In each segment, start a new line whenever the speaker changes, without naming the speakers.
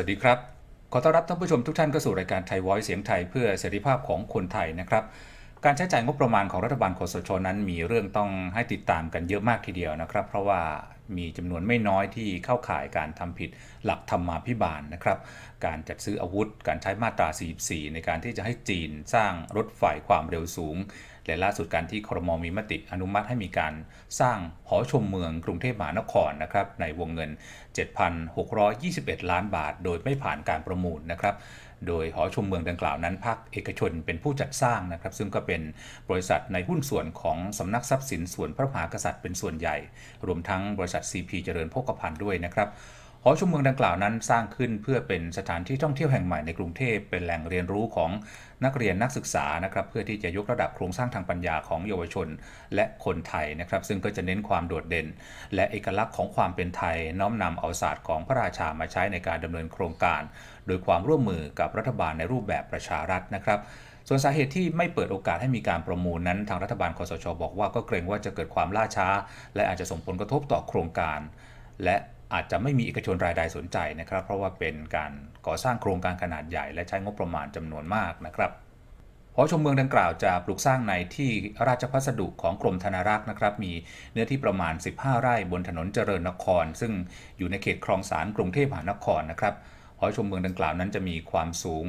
สวัสดีครับ ขอต้อนรับท่านผู้ชมทุกท่านเข้าสู่รายการไทยวอยเสียงไทยเพื่อเสรีภาพของคนไทยนะครับ การใช้จ่ายงบประมาณของรัฐบาลคอสชนั้นมีเรื่องต้องให้ติดตามกันเยอะมากทีเดียวนะครับ เพราะว่ามีจำนวนไม่น้อยที่เข้าข่ายการทำผิดหลักธรรมาภิบาลนะครับ การจัดซื้ออาวุธ การใช้มาตรา 44 ในการที่จะให้จีนสร้างรถไฟความเร็วสูง และล่าสุดการที่ครมมีมติอนุมัติให้มีการสร้างหอชมเมืองกรุงเทพมหานครนะครับในวงเงิน 7,621 ล้านบาท โดยไม่ผ่านการประมูลนะครับโดยหอชมเมืองดังกล่าวนั้นภาคเอกชนเป็นผู้จัดสร้างนะครับ ซึ่งก็เป็นบริษัทในหุ้นส่วนของสำนักทรัพย์สินส่วนพระมหากษัตริย์เป็นส่วนใหญ่ รวมทั้งบริษัท CP เจริญโภคภัณฑ์ด้วยนะครับ หอชุมเมืองดังกล่าวนั้นสร้างขึ้นเพื่อเป็นสถานที่ท่องเที่ยวแห่งใหม่ในกรุงเทพเป็นแหล่งเรียนรู้ของนักเรียนนักศึกษานะครับเพื่อที่จะยกระดับโครงสร้างทางปัญญาของเยาวชนและคนไทยนะครับ ซึ่งก็จะเน้นความโดดเด่น และเอกลักษณ์ของความเป็นไทยน้อมนำเอาศาสตร์ของพระราชามาใช้ในการดำเนินโครงการ โดยความร่วมมือกับรัฐบาลในรูปแบบประชารัฐนะครับส่วนสาเหตุที่ไม่เปิดโอกาสให้มีการประมูลนั้นทางรัฐบาลคสชบอกว่าก็เกรงว่าจะเกิดความล่าช้า และอาจจะส่งผลกระทบต่อโครงการ และ อาจจะไม่มีเอกชนรายใดสนใจนะครับ เพราะว่าเป็นการก่อสร้างโครงการขนาดใหญ่ และใช้งบประมาณจำนวนมากนะครับหอชมเมืองดังกล่าวจะปลูกสร้างในที่ราชพัสดุของกรมธนารักษ์นะครับ มีเนื้อที่ประมาณ 15 ไร่บนถนนเจริญนคร ซึ่งอยู่ในเขตคลองสารกรุงเทพมหานครนะครับหอชมเมืองดังกล่าวนั้นจะมีความสูง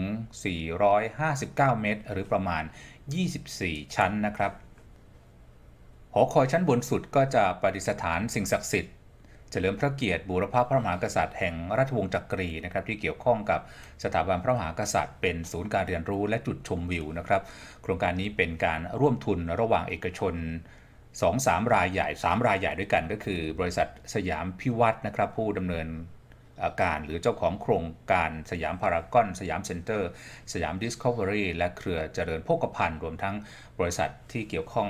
459 เมตร หรือประมาณ 24 ชั้นนะครับ หอคอยชั้นบนสุดก็จะประดิษฐานสิ่งศักดิ์สิทธิ์ เฉลิมพระเกียรติบูรพพระมหากษัตริย์แห่งราชวงศ์จักรีนะครับที่เกี่ยวข้องกับสถาบันพระมหากษัตริย์ เป็นศูนย์การเรียนรู้และจุดชมวิวนะครับโครงการนี้เป็นการร่วมทุนระหว่างเอกชน2-3รายใหญ่3รายใหญ่ด้วยกัน ก็คือบริษัทสยามพิวัตรนะครับ ผู้ดำเนินการหรือเจ้าของโครงการสยามพารากอน สยามเซ็นเตอร์ สยามดิสคัฟเวอรี่และเครือเจริญโภคภัณฑ์รวมทั้งบริษัทที่เกี่ยวข้อง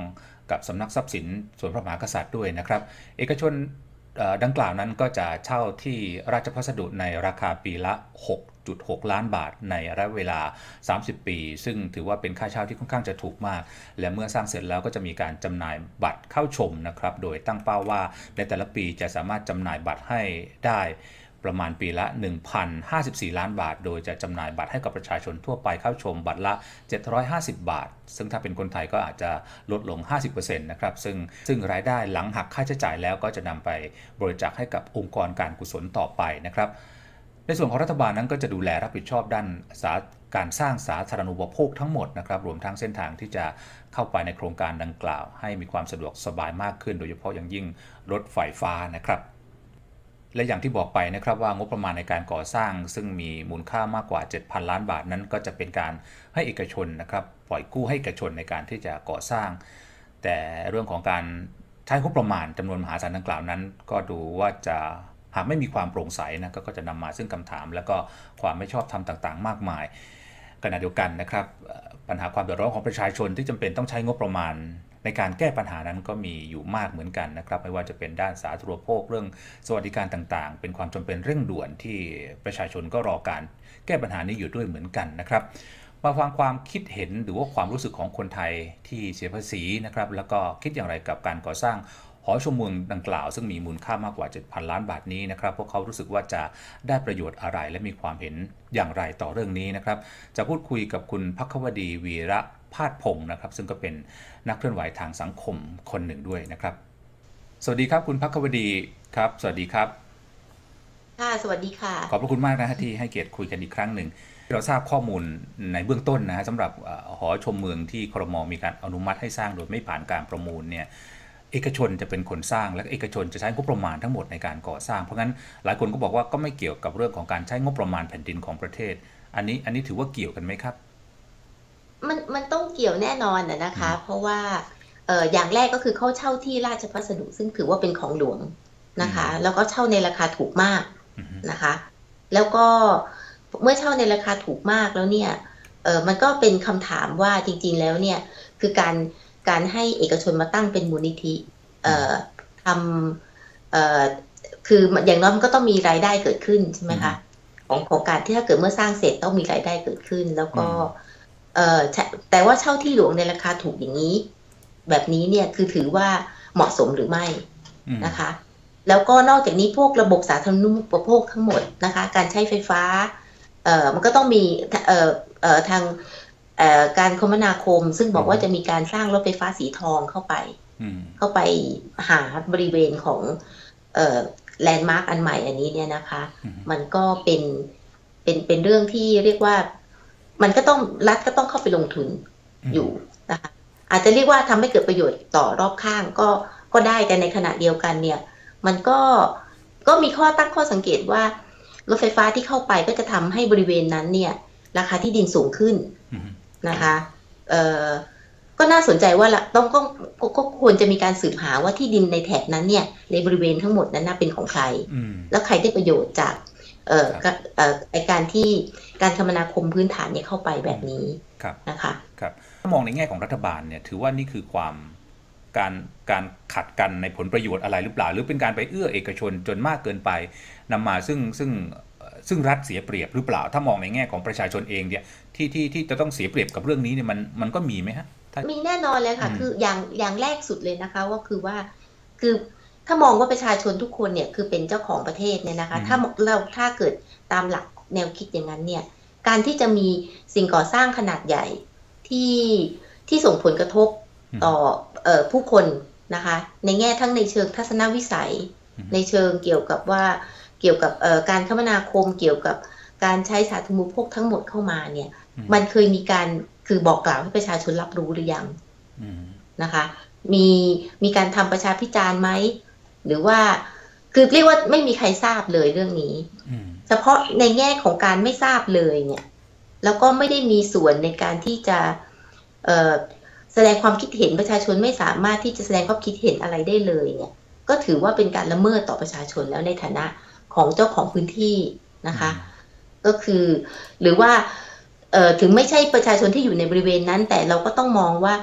กับสำนักทรัพย์สินส่วนพระมหากษัตริย์ด้วยนะครับ เอกชน ดังกล่าวนั้นก็จะเช่าที่ราชพัสดุในราคาปีละ 6.6 ล้านบาทในระยะเวลา 30 ปี ซึ่งถือว่าเป็นค่าเช่าที่ค่อนข้างจะถูกมาก และเมื่อสร้างเสร็จแล้วก็จะมีการจำหน่ายบัตรเข้าชมนะครับ โดยตั้งเป้าว่าในแต่ละปีจะสามารถจำหน่ายบัตรให้ได้ ประมาณปีละ 1,054 ล้านบาท โดยจะจำหน่ายบัตรให้กับประชาชนทั่วไปเข้าชมบัตรละ 750 บาท ซึ่งถ้าเป็นคนไทยก็อาจจะลดลง 50%นะครับ ซึ่งซึ่งรายได้หลังหักค่าใช้จ่ายแล้วก็จะนำไปบริจาคให้กับองค์กรการกุศลต่อไปนะครับในส่วนของรัฐบาลนั้นก็จะดูแลรับผิดชอบด้านสาการสร้างสาธารณูปโภคทั้งหมดนะครับรวมทั้งเส้นทางที่จะเข้าไปในโครงการดังกล่าว ให้มีความสะดวกสบายมากขึ้น โดยเฉพาะอย่างยิ่งรถไฟฟ้านะครับ และอย่างที่บอกไปนะครับว่างบประมาณในการก่อสร้าง ซึ่งมีมูลค่ามากกว่า 7,000 ล้านบาทนั้น ก็จะเป็นการให้เอกชนนะครับปล่อยกู้ให้เอกชนในการที่จะก่อสร้าง แต่เรื่องของการใช้งบประมาณจำนวนมหาศาลดังกล่าวนั้น ก็ดูว่าจะหากไม่มีความโปร่งใสนะก็จะนำมาซึ่งคำถาม และก็ความไม่ชอบธรรมต่างๆ มากมายขณะเดียวกันนะครับปัญหาความเดือดร้อนของประชาชนที่จำเป็นต้องใช้งบประมาณ ในการแก้ปัญหานั้นก็มีอยู่มากเหมือนกันนะครับไม่ว่าจะเป็นด้านสาธารณูปโภคเรื่องสวัสดิการต่างๆ เป็นความจำเป็นเร่งด่วนที่ประชาชนก็รอการแก้ปัญหานี้อยู่ด้วยเหมือนกันนะครับมาฟังความคิดเห็นหรือว่าความรู้สึกของคนไทยที่เสียภาษีนะครับแล้วก็คิดอย่างไรกับการก่อสร้างหอชมเมืองดังกล่าว ซึ่งมีมูลค่ามากกว่า 7,000 ล้านบาทนี้นะครับพวกเขารู้สึกว่าจะได้ประโยชน์อะไรและมีความเห็นอย่างไรต่อเรื่องนี้นะครับ จะพูดคุยกับคุณพักวดีวีระ พาดพงศ์นะครับ ซึ่งก็เป็นนักเคลื่อนไหวทางสังคมคนหนึ่งด้วยนะครับ สวัสดีครับคุณพักวดีครับ สวัสดีครับ
ค่ะสวัสดีค่ะ
ขอบพระคุณมากนะฮะที่ให้เกียรติคุยกันอีกครั้งหนึ่งเราทราบข้อมูลในเบื้องต้นนะฮะสำหรับหอชมเมืองที่ครมมีการอนุมัติให้สร้างโดยไม่ผ่านการประมูลเนี่ยเอกชนจะเป็นคนสร้างและเอกชนจะใช้งบประมาณทั้งหมดในการก่อสร้างเพราะงั้นหลายคนก็บอกว่าก็ไม่เกี่ยวกับเรื่องของการใช้งบประมาณแผ่นดินของประเทศ อันนี้อันนี้ถือว่าเกี่ยวกันไหมครับ
มันมันต้องเกี่ยวแน่นอนนะคะ เพราะว่าเอออย่างแรกก็คือเขาเช่าที่ราชพัสดุ ซึ่งถือว่าเป็นของหลวงนะคะ แล้วก็เช่าในราคาถูกมากนะคะ แล้วก็เมื่อเช่าในราคาถูกมากแล้วเนี่ยเออมันก็เป็นคำถามว่าจริง ๆ แล้วเนี่ยคือการการให้เอกชนมาตั้งเป็นมูลนิธิเอ่อทำเอ่อคืออย่างน้อยมันก็ต้องมีรายได้เกิดขึ้นใช่ไหมคะของโครงการที่ถ้าเกิดเมื่อสร้างเสร็จต้องมีรายได้เกิดขึ้น แล้วก็ เอ่อแต่ว่าเช่าที่หลวงในราคาถูกอย่างนี้ แบบนี้เนี่ยคือถือว่าเหมาะสมหรือไม่นะคะ แล้วก็นอกจากนี้พวกระบบสาธารณูปโภคทั้งหมดนะคะ การใช้ไฟฟ้าเอ่อมันก็ต้องมีเอ่อเอ่อทางเอ่อการคมนาคม ซึ่งบอกว่าจะมีการสร้างรถไฟฟ้าสีทองเข้าไป
อืม
เข้าไปหาบริเวณของเอ่อแลนด์มาร์กอันใหม่อันนี้เนี่ยนะคะ
อืม
มันก็เป็นเป็นเป็นเรื่องที่เรียกว่า มันก็ต้องรัฐก็ต้องเข้าไปลงทุนอยู่นะคะอาจจะเรียกว่าทำให้เกิดประโยชน์ต่อรอบข้างก็ก็ได้แต่ในขณะเดียวกันเนี่ย มันก็ก็มีข้อตั้งข้อสังเกตว่ารถไฟฟ้าที่เข้าไปก็จะทำให้บริเวณนั้นเนี่ย ราคาที่ดินสูงขึ้น
อืม
นะคะเอ่อก็น่าสนใจว่าละต้องก็ก็ก็ควรจะมีการสืบหาว่าที่ดินในแถบนั้นเนี่ย ในบริเวณทั้งหมดนั้นน่ะเป็นของใคร
อืม
แล้วใครได้ประโยชน์จาก เอ่อ
ครับ
ก็เอ่อไอการที่การคมนาคมพื้นฐานเนี่ยเข้าไปแบบนี้
ครับ
นะคะ
ครับถ้ามองในแง่ของรัฐบาลเนี่ยถือว่านี่คือความการการขัดกันในผลประโยชน์อะไรหรือเปล่า หรือเป็นการไปเอื้อเอกชนจนมากเกินไปนำมาซึ่งซึ่งเอ่อซึ่งรัฐเสียเปรียบหรือเปล่า ถ้ามองในแง่ของประชาชนเองเนี่ยที่ที่ที่จะต้องเสียเปรียบกับเรื่องนี้เนี่ยมันมันก็มีไหมฮะถ้า
มีแน่นอนเลยค่ะ
อืม
คืออย่างอย่างแรกสุดเลยนะคะว่าคือว่าคือ ถ้ามองว่าประชาชนทุกคนเนี่ยคือเป็นเจ้าของประเทศเนี่ยนะคะ ถ้าเราถ้าเกิดตามหลักแนวคิดอย่างนั้นเนี่ย การที่จะมีสิ่งก่อสร้างขนาดใหญ่ที่ที่ส่งผลกระทบต่อเอ่อผู้คนนะคะ ในแง่ทั้งในเชิงทัศนวิสัย
อืม
ในเชิงเกี่ยวกับว่าเกี่ยวกับเอ่อการคมนาคมเกี่ยวกับการใช้สาธารณูปโภคทั้งหมดเข้ามาเนี่ย
อืม
มันเคยมีการคือบอกกล่าวให้ประชาชนรับรู้หรือยัง
อืม
นะคะ มีมีการทำประชาพิจารณ์ไหม หรือว่าคือเรียกว่าไม่มีใครทราบเลยเรื่องนี้
อืม
เฉพาะในแง่ของการไม่ทราบเลยเนี่ย แล้วก็ไม่ได้มีส่วนในการที่จะเอ่อแสดงความคิดเห็นประชาชนไม่สามารถที่จะแสดงความคิดเห็นอะไรได้เลยเนี่ย ก็ถือว่าเป็นการละเมิดต่อประชาชนแล้วในฐานะของเจ้าของพื้นที่นะคะ ก็คือหรือว่าเอ่อถึงไม่ใช่ประชาชนที่อยู่ในบริเวณนั้น แต่เราก็ต้องมองว่า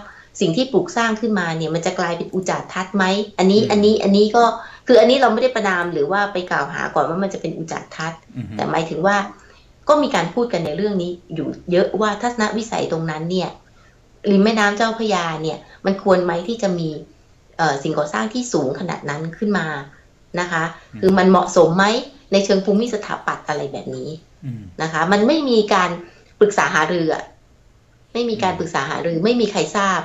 สิ่งที่ปลูกสร้างขึ้นมาเนี่ยมันจะกลายเป็นอุจจาทัศน์ไหมอันนี้
อืม
อันนี้อันนี้ก็คืออันนี้เราไม่ได้ประนามหรือว่าไปกล่าวหาก่อนว่ามันจะเป็นอุจจาทัศน์
อืม
แต่หมายถึงว่าก็มีการพูดกันในเรื่องนี้อยู่เยอะว่าทัศนวิสัยตรงนั้นเนี่ยริมแม่น้ำเจ้าพระยาเนี่ยมันควรไหมที่จะมีเอ่อสิ่งก่อสร้างที่สูงขนาดนั้นขึ้นมานะคะ คือมันเหมาะสมไหมในเชิงภูมิสถาปัตย์อะไรแบบนี้
อืม
นะคะ มันไม่มีการปรึกษาหารืออะไม่มีการปรึกษาหารือไม่มีใครทราบ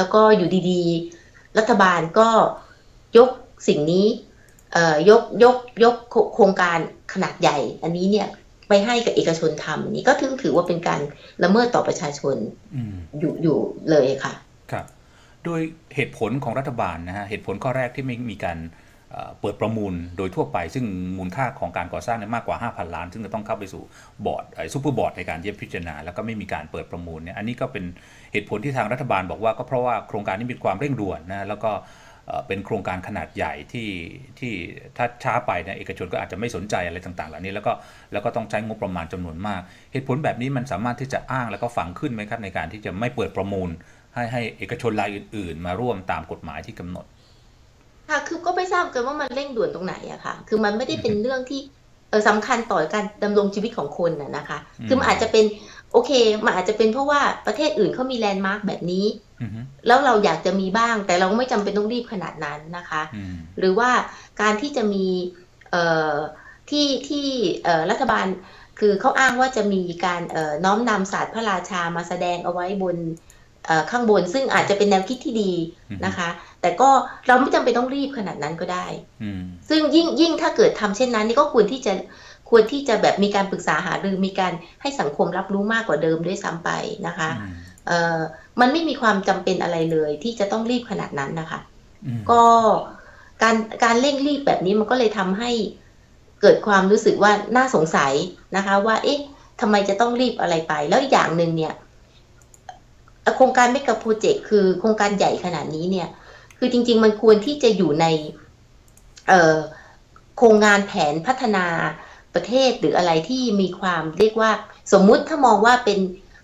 แล้วก็อยู่ดีๆ รัฐบาลก็ยกสิ่งนี้เอ่อยกยกยกโคโครงการขนาดใหญ่ อันนี้เนี่ยไปให้กับเอกชนทำอันนี้ก็ถือถือว่าเป็นการละเมิดต่อประชาชน
อืม
อยู่อยู่เลยค่ะ
ครับ โดยเหตุผลของรัฐบาลนะฮะเหตุผลข้อแรกที่ไม่มีการ เปิดประมูลโดยทั่วไป ซึ่งมูลค่าของการก่อสร้างเนี่ยมากกว่า 5,000 ล้าน ซึ่งจะต้องเข้าไปสู่บอร์ดซูเปอร์บอร์ดในการเยี่ยมพิจารณา แล้วก็ไม่มีการเปิดประมูลเนี่ยอันนี้ก็เป็นเหตุผลที่ทางรัฐบาลบอกว่าก็เพราะว่าโครงการนี้มีความเร่งด่วนนะแล้วก็เอ่อเป็นโครงการขนาดใหญ่ที่ที่ถ้าช้าไปเนี่ยเอกชนก็อาจจะไม่สนใจอะไรต่างๆเหล่านี้แล้วก็แล้วก็ต้องใช้งบประมาณจำนวนมาก เหตุผลแบบนี้มันสามารถที่จะอ้างแล้วก็ฝังขึ้นไหมครับในการที่จะไม่เปิดประมูล ให้ให้เอกชนรายอื่น ๆ มาร่วมตามกฎหมายที่กำหนด
ค่ะคือก็ไม่ทราบกันว่ามันเร่งด่วนตรงไหนอะค่ะ คือมันไม่ได้เป็นเรื่องที่เออสำคัญต่อการดำรงชีวิตของคนน่ะนะคะ
อืม
คือมันอาจจะเป็นโอเค มันอาจจะเป็นเพราะว่าประเทศอื่นเขามีแลนด์มาร์กแบบนี้
อือฮึ
แล้วเราอยากจะมีบ้าง แต่เราไม่จำเป็นต้องรีบขนาดนั้นนะคะ
อืม
หรือว่าการที่จะมีเอ่อที่ที่เอ่อรัฐบาลคือเขาอ้างว่าจะมีการเอ่อน้อมนำศาสตร์พระราชามาแสดงเอาไว้บนเอ่อ ข้างบนซึ่งอาจจะเป็นแนวคิดที่ดีนะคะ แต่ก็เราไม่จำเป็นต้องรีบขนาดนั้นก็ได้
อืม
ซึ่งยิ่งยิ่งถ้าเกิดทำเช่นนั้น นี่ก็ควรที่จะควรที่จะแบบมีการปรึกษาหารือมีการให้สังคมรับรู้มากกว่าเดิมด้วยซ้ำไปนะคะ
อืม
เอ่อมันไม่มีความจำเป็นอะไรเลย ที่จะต้องรีบขนาดนั้นนะคะ
อืม
ก็การการเร่งรีบแบบนี้มันก็เลยทำให้เกิดความรู้สึกว่าน่าสงสัยนะคะ ว่า เอ๊ะทำไมจะต้องรีบอะไรไป แล้วอีกอย่างหนึ่งเนี่ยเอ่อ โครงการเมกะโปรเจกต์คือโครงการใหญ่ขนาดนี้เนี่ย คือจริง ๆ มันควรที่จะอยู่ในเอ่อโครงงานแผนพัฒนาประเทศหรืออะไรที่มีความเรียกว่า สมมุติถ้ามองว่าเป็น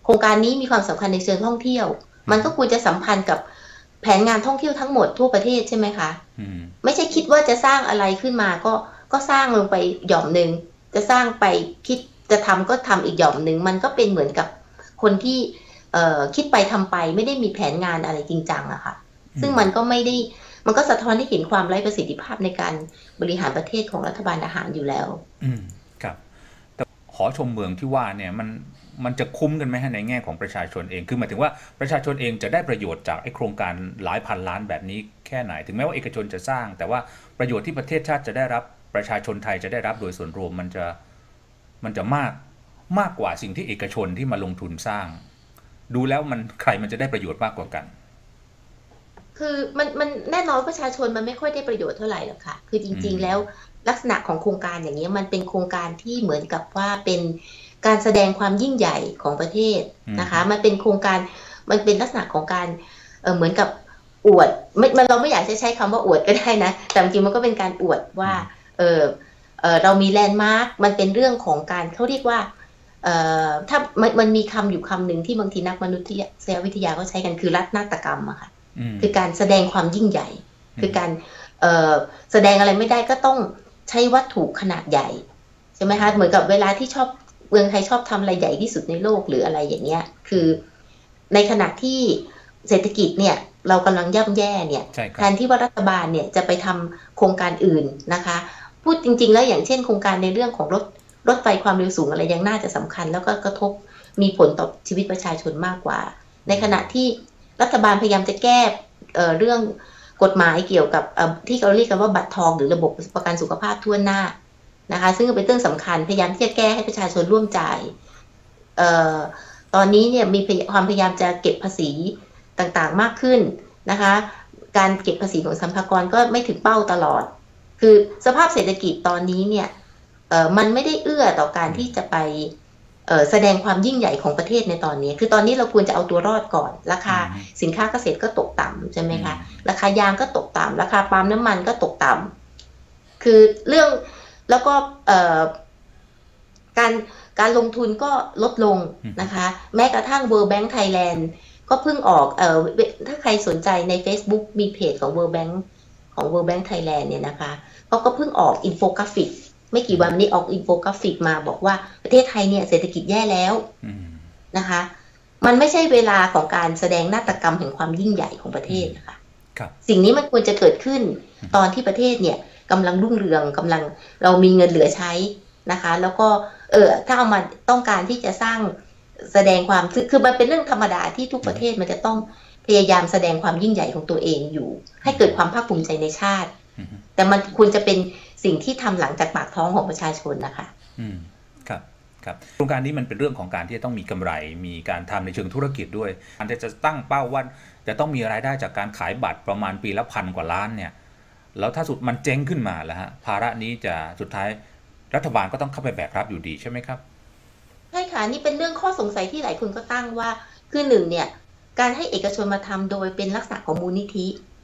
โครงการนี้มีความสำคัญในเชิงท่องเที่ยว มันก็ควรจะสัมพันธ์กับแผนงานท่องเที่ยวทั้งหมดทั่วประเทศใช่ไหมคะ
อืม
ไม่ใช่คิดว่าจะสร้างอะไรขึ้นมาก็ก็สร้างลงไปหย่อมหนึ่งจะสร้างไปคิดจะทำก็ทำอีกหย่อมหนึ่งมันก็เป็นเหมือนกับคนที่เอ่อ คิดไปทำไปไม่ได้มีแผนงานอะไรจริงจังอะค่ะ ซึ่งมันก็ไม่ได้มันก็สะท้อนให้เห็นความไร้ประสิทธิภาพในการบริหารประเทศของรัฐบาลทหารอยู่แล้ว
อืมครับแต่หอชมเมืองที่ว่าเนี่ยมันมันจะคุ้มกันไหมฮะในแง่ของประชาชนเอง คือหมายถึงว่าประชาชนเองจะได้ประโยชน์จากไอ้โครงการหลายพันล้านแบบนี้แค่ไหน ถึงแม้ว่าเอกชนจะสร้าง แต่ว่าประโยชน์ที่ประเทศชาติจะได้รับประชาชนไทยจะได้รับโดยส่วนรวมมันจะมันจะมากมากกว่าสิ่งที่เอกชนที่มาลงทุนสร้าง ดูแล้วมันใครมันจะได้ประโยชน์มากกว่ากัน
คือมันมันแน่นอนประชาชนมันไม่ค่อยได้ประโยชน์เท่าไหร่หรอกค่ะ คือจริง ๆ แล้วลักษณะของโครงการอย่างนี้ยมันเป็นโครงการที่เหมือนกับว่าเป็นการแสดงความยิ่งใหญ่ของประเทศนะคะ มันเป็นโครงการมันเป็นลักษณะของการเออเหมือนกับอวดไม่มันเราไม่อยากจะใช้คำว่าอวดก็ได้นะ แต่จริงๆมันก็เป็นการอวดว่า เออเออเรามีแลนด์มาร์คมันเป็นเรื่องของการเขาเรียกว่าเอ่อ ถ้ามันมันมีคำอยู่คำหนึ่งที่บางทีนักมนุษยวิทยาเขาใช้กันคือรัฐนาฏกรรมอะค่ะ
อืม
คือการแสดงความยิ่งใหญ่
อืม
คือการเอ่อแสดงอะไรไม่ได้ก็ต้องใช้วัตถุขนาดใหญ่ใช่ไหมคะเหมือนกับเวลาที่ชอบเมืองไทยชอบทำอะไรใหญ่ที่สุดในโลกหรืออะไรอย่างเงี้ย คือในขณะที่เศรษฐกิจเนี่ยเรากำลังย่ำแย่เนี่ย
ใช่ค
แท
รับ
นที่ว่ารัฐบาลเนี่ยจะไปทำโครงการอื่นนะคะ พูดจริง ๆ แล้วอย่างเช่นโครงการในเรื่องของรถ รถไฟความเร็วสูงอะไรยังน่าจะสำคัญ แล้วก็กระทบมีผลต่อชีวิตประชาชนมากกว่า ในขณะที่รัฐบาลพยายามจะแก้เเรื่องกฎหมายเกี่ยวกับที่เขาเรียกกันว่าบัตรทองหรือระบบประกันสุขภาพทั่วหน้านะคะ ซึ่งเป็นเรื่องสำคัญพยายามที่จะแก้ให้ประชาชนร่วมจ่ายตอนนี้เนี่ยมีความพยายามจะเก็บภาษีต่างๆมากขึ้นนะคะ การเก็บภาษีของสัมภากรก็ไม่ถึงเป้าตลอด คือสภาพเศรษฐกิจตอนนี้เนี่ย มันไม่ได้เอื้อต่อการที่จะไปเอ่อแสดงความยิ่งใหญ่ของประเทศในตอนนี้ คือตอนนี้เราควรจะเอาตัวรอดก่อน ราคา
อืม
สินค้าเกษตรก็ตกต่ำใช่ไหมคะ ราคายางก็ตกต่ำราคาปาล์มน้ำมันก็ตกต่ำคือเรื่องแล้วก็เอ่อการการลงทุนก็ลดลงนะคะ แม้กระทั่ง World Bank Thailand ก็เพิ่งออกเอ่อเวถ้าใครสนใจใน Facebook มีเพจของ World Bank ของ World Bank Thailand เนี่ยนะคะเขาก็เพิ่งออกอินโฟกราฟิก ไม่กี่วันนี้ออกอินโฟกราฟิกมาบอกว่าประเทศไทยเนี่ยเศรษฐกิจแย่แล้ว
อืม
นะคะ มันไม่ใช่เวลาของการแสดงนาฏกรรมแห่งความยิ่งใหญ่ของประเทศนะคะ
ครับ
สิ่งนี้มันควรจะเกิดขึ้นตอนที่ประเทศเนี่ยกำลังรุ่งเรืองกำลังเรามีเงินเหลือใช้นะคะ แล้วก็เออถ้าเอามาต้องการที่จะสร้างแสดงความคือคือมันเป็นเรื่องธรรมดาที่ทุกประเทศมันจะต้องพยายามแสดงความยิ่งใหญ่ของตัวเองอยู่ ให้เกิดความภาคภูมิใจในชาติ
อืม
แต่มันควรจะเป็น สิ่งที่ทำหลังจากปากท้องของประชาชนนะคะ
อืมครับครับโครงการนี้มันเป็นเรื่องของการที่จะต้องมีกำไร มีการทำในเชิงธุรกิจด้วยอันจะตั้งเป้าว่าจะต้องมีรายได้จากการขายบัตรประมาณปีละพันกว่าล้านเนี่ย แล้วถ้าสุดมันเจ๊งขึ้นมาแล้วฮะภาระนี้จะสุดท้ายรัฐบาลก็ต้องเข้าไปแบกรับอยู่ดีใช่ไหมครับ
ใช่ค่ะนี่เป็นเรื่องข้อสงสัยที่หลายคนก็ตั้งว่าคือหนึ่งเนี่ยการให้เอกชนมาทำโดยเป็นลักษณะของมูลนิธิ
อืม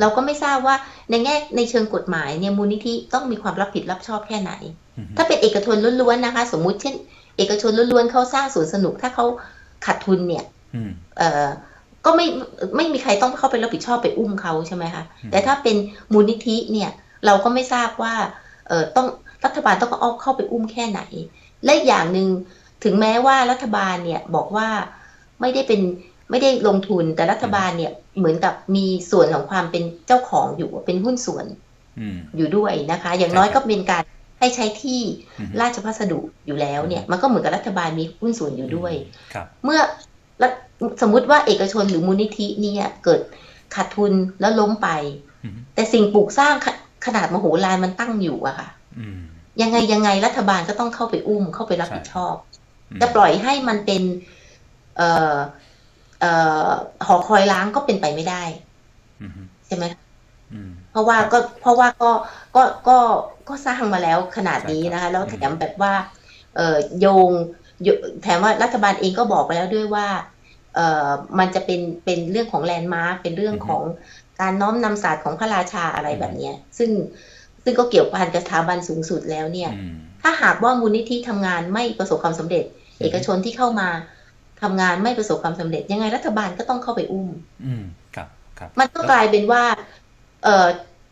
เราก็ไม่ทราบว่าในแง่ในเชิงกฎหมายเนี่ยมูลนิธิต้องมีความรับผิดรับชอบแค่ไหน
อืม
ถ้าเป็นเอกชนล้วนๆนะคะ สมมุติเช่น เอกชนล้วนๆเขาสร้างสวนสนุก ถ้าเขาขาดทุนเนี่ย
อืม
เอ่อก็ไม่ไม่มีใครต้องเข้าไปรับผิดชอบไปอุ้มเขาใช่ไหมคะ
อืม
แต่ถ้าเป็นมูลนิธิเนี่ยเราก็ไม่ทราบว่าเออต้องรัฐบาลต้องเอาเข้าไปอุ้มแค่ไหน และอีกอย่างหนึ่งถึงแม้ว่ารัฐบาลเนี่ยบอกว่าไม่ได้เป็น ไม่ได้ลงทุนแต่รัฐบาลเนี่ยเหมือนกับมีส่วนของความเป็นเจ้าของอยู่เป็นหุ้นส่วน
อืม
อยู่ด้วยนะคะ อย่าง
ใช่
น้อย
ครั
ก็
บ
เป็นการให้ใช้ที่
อืม
ราชพัสดุอยู่แล้วเนี่ย มันก็เหมือนกับรัฐบาลมีหุ้นส่วนอยู่ด้วย
ครับ
เมื่อรัฐสมมุติว่าเอกชนหรือมูลนิธิเนี่ยเกิดขาดทุนแล้วล้มไป
อืม
แต่สิ่งปลูกสร้างขขนาดมโหฬารมันตั้งอยู่อะค่ะ
อืม
ยังไงยังไงรัฐบาลก็ต้องเข้าไปอุ้มเข้าไปรับผิดชอบ
อืม
จะปล่อยให้มันเป็น เอ่อ เอ่อหอคอยล้างก็เป็นไปไม่ได้
อืม
ใช่ไหม
อืม
เพราะว่า
ครับ
ก็เพราะว่าก็ก็ก็ก็สร้างมาแล้วขนาดนี้
ใช่ครับ
นะคะ แล้ว
อืม
แถมแบบว่า เอ่อโยงโยแถมว่ารัฐบาลเองก็บอกไปแล้วด้วยว่า เอ่อมันจะเป็นเป็นเรื่องของแลนด์มาร์คเป็นเรื่องของการน้อมนำศาสตร์ของพระราชาอะไรแบบเนี้ย ซึ่งซึ่งก็เกี่ยวพันกับสถาบันสูงสุดแล้วเนี่ย
อืม
ถ้าหากว่ามูลนิธิทำงานไม่ประสบความสำเร็จ
ม
เอกชนที่เข้ามา ทำงานไม่ประสบความสำเร็จ ยังไงรัฐบาลก็ต้องเข้าไปอุ้ม
อืมครับครับ
มันก็กลายเป็นว่า เอ่อ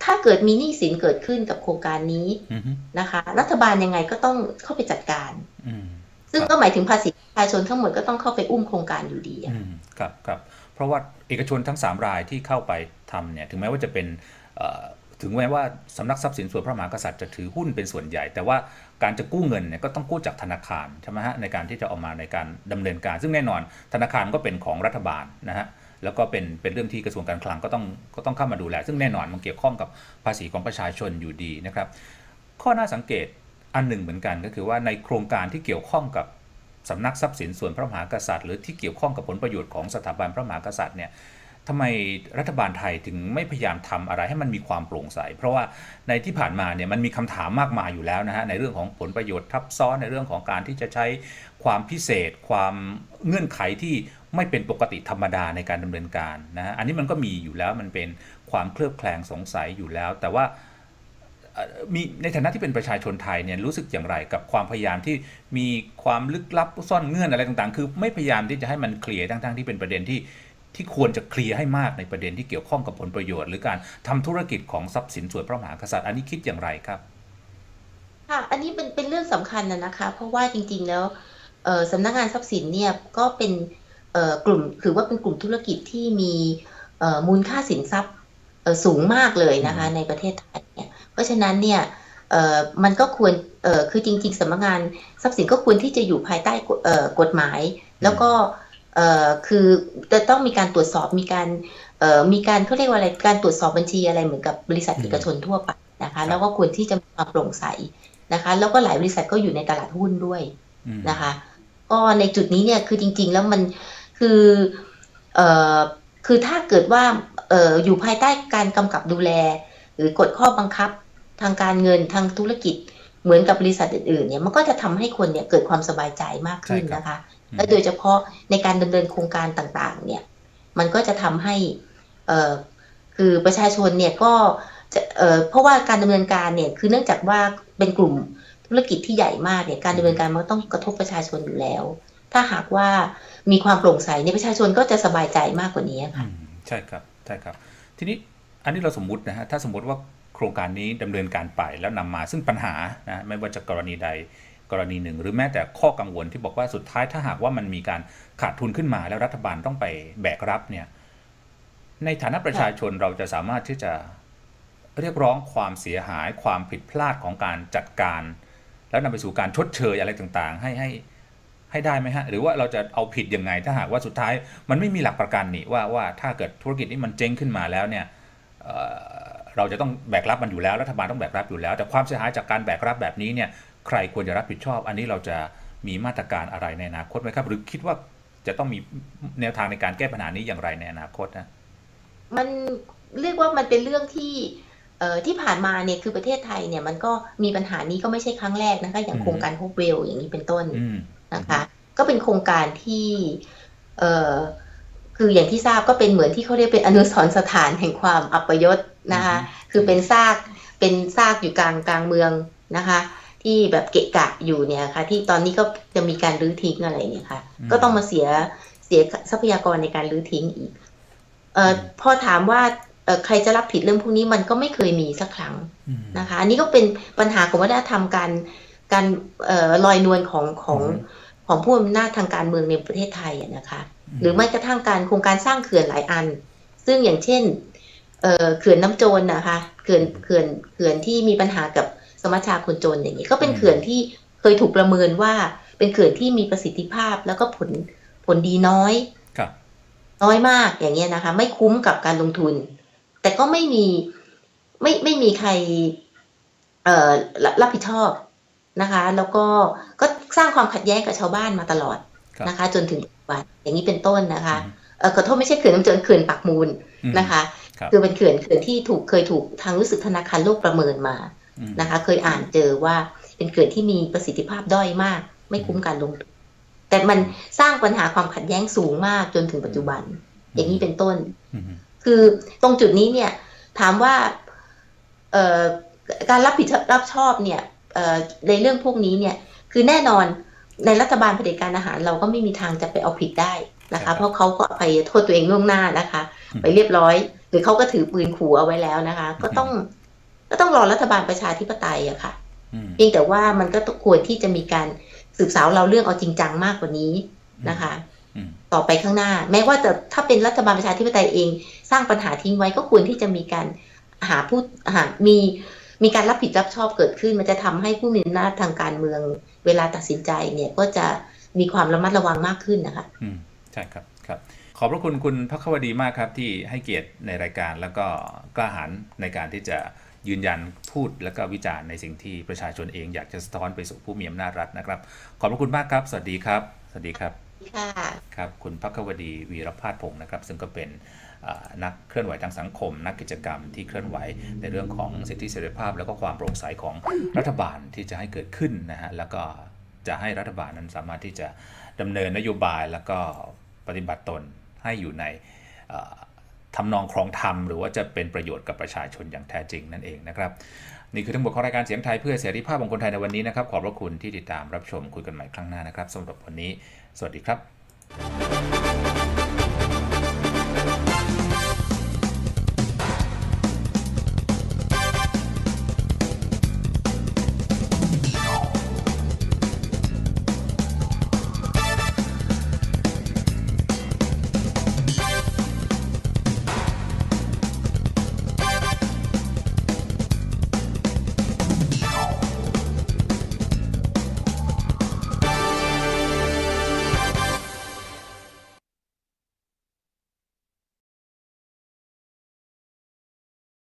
ถ้าเกิดมีหนี้สินเกิดขึ้นกับโครงการนี้
อืม
นะคะ รัฐบาลยังไงก็ต้องเข้าไปจัดการ
อืม
ซึ่ง
ครับ
ก็หมายถึงภาษีประชาชนทั้งหมดก็ต้องเข้าไปอุ้มโครงการอยู่ดีอะ
อืมครับครับเพราะว่าเอกชนทั้ง 3 รายที่เข้าไปทำเนี่ย ถึงแม้ว่าจะเป็นเอ่อ ถึงแม้ว่าสำนักทรัพย์สินส่วนพระมหากษัตริย์จะถือหุ้นเป็นส่วนใหญ่ แต่ว่าการจะกู้เงินเนี่ยก็ต้องกู้จากธนาคารใช่ไหมฮะในการที่จะเออกมาในการดำเนินการ ซึ่งแน่นอนธนาคารก็เป็นของรัฐบาลนะฮะแล้วก็เป็นเป็นเรื่องที่กระทรวงการคลังก็ต้องก็ต้องเข้ามาดูแล ซึ่งแน่นอนมันเกี่ยวข้องกับภาษีของประชาชนอยู่ดีนะครับ ข้อน่าสังเกตอันหนึ่งเหมือนกันก็คือว่าในโครงการที่เกี่ยวข้องกับสำนักทรัพย์สินส่วนพระมหากษัตริย์ หรือที่เกี่ยวข้องกับผลประโยชน์ของสถาบันพระมหากษัตริย์เนี่ย ทำไมรัฐบาลไทยถึงไม่พยายามทำอะไรให้มันมีความโปร่งใส เพราะว่าในที่ผ่านมาเนี่ยมันมีคำถามมากมายอยู่แล้วนะฮะในเรื่องของผลประโยชน์ทับซ้อนในเรื่องของการที่จะใช้ความพิเศษ ความเงื่อนไขที่ไม่เป็นปกติธรรมดาในการดำเนินการนะฮะอันนี้มันก็มีอยู่แล้วมันเป็นความเคลือบแคลงสงสัยอยู่แล้ว แต่ว่ามีในฐานะที่เป็นประชาชนไทยเนี่ยรู้สึกอย่างไรกับความพยายามที่มีความลึกลับซ่อนเงื่อนอะไรต่างๆ คือไม่พยายามที่จะให้มันเคลียร์ทั้งๆที่เป็นประเด็นที่ ที่ควรจะเคลียร์ให้มากในประเด็นที่เกี่ยวข้องกับผลประโยชน์ หรือการทำธุรกิจของทรัพย์สินส่วนพระมหากษัตริย์อันนี้คิดอย่างไรครับ
ค่ะ อันนี้เป็นเป็นเรื่องสำคัญนะนะคะ เพราะว่าจริง ๆ แล้วสำนักงานทรัพย์สินเนี่ยก็เป็นกลุ่มถือว่าเป็นกลุ่มธุรกิจที่มีมูลค่าสินทรัพย์สูงมากเลยนะคะในประเทศไทยเนี่ยเพราะฉะนั้นเนี่ยมันก็ควรคือจริง ๆสำนักงานทรัพย์สินก็ควรที่จะอยู่ภายใต้กฎหมาย แล้วก็ คือจะต้องมีการตรวจสอบมีการมีการเขาเรียกว่าอะไรการตรวจสอบบัญชีอะไรเหมือนกับบริษัทเอกชนทั่วไปนะคะแล้วก็ควรที่จะมีความโปร่งใสนะคะ แล้วก็หลายบริษัทก็อยู่ในตลาดหุ้นด้วยนะคะ ก็ในจุดนี้เนี่ยคือจริง ๆ แล้วมันคือเอ่อคือถ้าเกิดว่าเอ่ออยู่ภายใต้การกำกับดูแล หรือกฎข้อบังคับทางการเงินทางธุรกิจเหมือนกับบริษัทอื่นๆเนี่ยมันก็จะทำให้คนเนี่ยเกิดความสบายใจมากขึ้นนะคะ และโดยเฉพาะในการดำเนินโครงการต่างๆ เนี่ย มันก็จะทำให้เอ่อคือประชาชนเนี่ยก็จะเอ่อเพราะว่าการดำเนินการเนี่ยคือเนื่องจากว่าเป็นกลุ่มธุรกิจที่ใหญ่มากเนี่ยการดำเนินการมันต้องกระทบประชาชนอยู่แล้ว ถ้าหากว่ามีความโปร่งใสในประชาชนก็จะสบายใจมากกว่านี้ค่ะ
ใช่ครับใช่ครับ ทีนี้อันนี้เราสมมุตินะฮะถ้าสมมติว่าโครงการนี้ดำเนินการไปแล้วนำมาซึ่งปัญหานะไม่ว่าจะกรณีใด กรณีหนึ่ง หรือแม้แต่ข้อกังวลที่บอกว่าสุดท้ายถ้าหากว่ามันมีการขาดทุนขึ้นมาแล้วรัฐบาลต้องไปแบกรับเนี่ยในฐานะประชาชนเราจะสามารถที่จะเรียกร้องความเสียหายความผิดพลาดของการจัดการ แล้วนำไปสู่การชดเชยอะไรต่างๆ ให้ให้ให้ได้ไหมฮะ หรือว่าเราจะเอาผิดยังไง ถ้าหากว่าสุดท้ายมันไม่มีหลักประกันนี่ว่าว่าถ้าเกิดธุรกิจนี้มันเจ๊งขึ้นมาแล้วเนี่ยเราจะต้องแบกรับมันอยู่แล้วรัฐบาลต้องแบกรับอยู่แล้ว แต่ความเสียหายจากการแบกรับแบบนี้เนี่ย ใครควรจะรับผิดชอบ อันนี้เราจะมีมาตรการอะไรในอนาคตไหมครับ หรือคิดว่าจะต้องมีแนวทางในการแก้ปัญหานี้อย่างไรในอนาคตนะ
มันเรียกว่ามันเป็นเรื่องที่เอ่อที่ผ่านมาเนี่ยคือประเทศไทยเนี่ยมันก็มีปัญหานี้ก็ไม่ใช่ครั้งแรกนะคะอย่างโครงการโฮปเวลอย่างนี้เป็นต้นนะคะ ก็เป็นโครงการที่เอ่อคืออย่างที่ทราบก็เป็นเหมือนที่เขาเรียกเป็นอนุสรสถานแห่งความอัปยศนะคะ คือเป็นซากเป็นซากอยู่กลางกลางเมืองนะคะ ที่แบบเกะกะอยู่เนี่ยค่ะ ที่ตอนนี้ก็จะมีการรื้อทิ้งอะไรเนี่ยค่ะ ก็ต้องมาเสียเสียทรัพยากรในการรื้อทิ้งอีก เอ่อพอถามว่าใครจะรับผิดเรื่องพวกนี้มันก็ไม่เคยมีสักครั้งนะคะ อันนี้ก็เป็นปัญหาของวัฒนธรรมการการลอยนวลของของของผู้อำนาจทางการเมืองในประเทศไทยนะคะ หรือไม่กระทั่งการโครงการสร้างเขื่อนหลายอัน ซึ่งอย่างเช่นเขื่อนน้ำโจรนะคะเขื่อนเขื่อนเขื่อนที่มีปัญหากับ สมัชชาคนจนอย่างนี้ก็เป็นเขื่อนที่เคยถูกประเมินว่าเป็นเขื่อนที่มีประสิทธิภาพแล้วก็ผลผลดีน้อยน้อยมากอย่างเงี้ยนะคะ ไม่คุ้มกับการลงทุน แต่ก็ไม่มีไม่ไม่มีใครเอ่อรับผิดชอบนะคะ แล้วก็ก็สร้างความขัดแย้งกับชาวบ้านมาตลอดนะคะ จนถึงปัจจุบันอย่างนี้เป็นต้นนะคะเออขอโทษไม่ใช่เขื่อนน้ำเจริญเขื่อนปักมูลนะคะ คือเป็นเขื่อนเขื่อนที่ถูกเคยถูกทางรู้สึกธนาคารโลกประเมินมา นะคะ เคยอ่านเจอว่าเป็นเขื่อนที่มีประสิทธิภาพด้อยมาก ไม่คุ้มการลงทุนแต่มันสร้างปัญหาความขัดแย้งสูงมากจนถึงปัจจุบัน อย่างนี้เป็นต้น คือตรงจุดนี้เนี่ย ถามว่าการรับผิดรับชอบเนี่ยในเรื่องพวกนี้เนี่ย คือแน่นอนในรัฐบาลเผด็จการอาหารเราก็ไม่มีทางจะไปเอาผิดได้นะคะ เพราะเขาก็ไปโทษตัวเองล่วงหน้านะคะ ไปเรียบร้อย หรือเขาก็ถือปืนขู่เอาไว้แล้วนะคะ ก็ต้อง ก็ต้องรอรัฐบาลประชาธิปไตยอะค่ะเพียงแต่ว่ามันก็ควรที่จะมีการสืบสาวเราเรื่องเอาจริงจังมากกว่านี้นะคะ ต่อไปข้างหน้า แม้ว่าจะถ้าเป็นรัฐบาลประชาธิปไตยเอง สร้างปัญหาทิ้งไว้ก็ควรที่จะมีการหาผู้หามีมีการรับผิดรับชอบเกิดขึ้น มันจะทำให้ผู้มีอำนาจทางการเมืองเวลาตัดสินใจเนี่ยก็จะมีความระมัดระวังมากขึ้นนะคะ
อืมใช่ครับครับขอบพระคุณคุณพักควดีมากครับที่ให้เกียรติในรายการแล้วก็กล้าหาญในการที่จะ ยืนยันพูดแล้วก็วิจารณ์ในสิ่งที่ประชาชนเองอยากจะสะท้อนไปสู่ผู้มีอำนาจรัฐนะครับ ขอบพระคุณมากครับ สวัสดีครับ สวัสดีครับ
ค่ะ
ครับคุณพักควดีวีรพาสพงศ์นะครับ ซึ่งก็เป็นอ่านักเคลื่อนไหวทางสังคม นักกิจกรรมที่เคลื่อนไหวในเรื่องของสิทธิเสรีภาพ แล้วก็ความโปร่งใสของรัฐบาลที่จะให้เกิดขึ้นนะฮะแล้วก็จะให้รัฐบาลนั้นสามารถที่จะดำเนินนโยบายแล้วก็ปฏิบัติตนให้อยู่ในเอ่อ ทำนองครองธรรมหรือว่าจะเป็นประโยชน์กับประชาชนอย่างแท้จริงนั่นเองนะครับนี่คือทั้งหมดของรายการเสียงไทยเพื่อเสรีภาพของคนไทยในวันนี้นะครับ ขอบพระคุณที่ติดตามรับชมคุยกันใหม่ครั้งหน้านะครับสำหรับวันนี้ สวัสดีครับ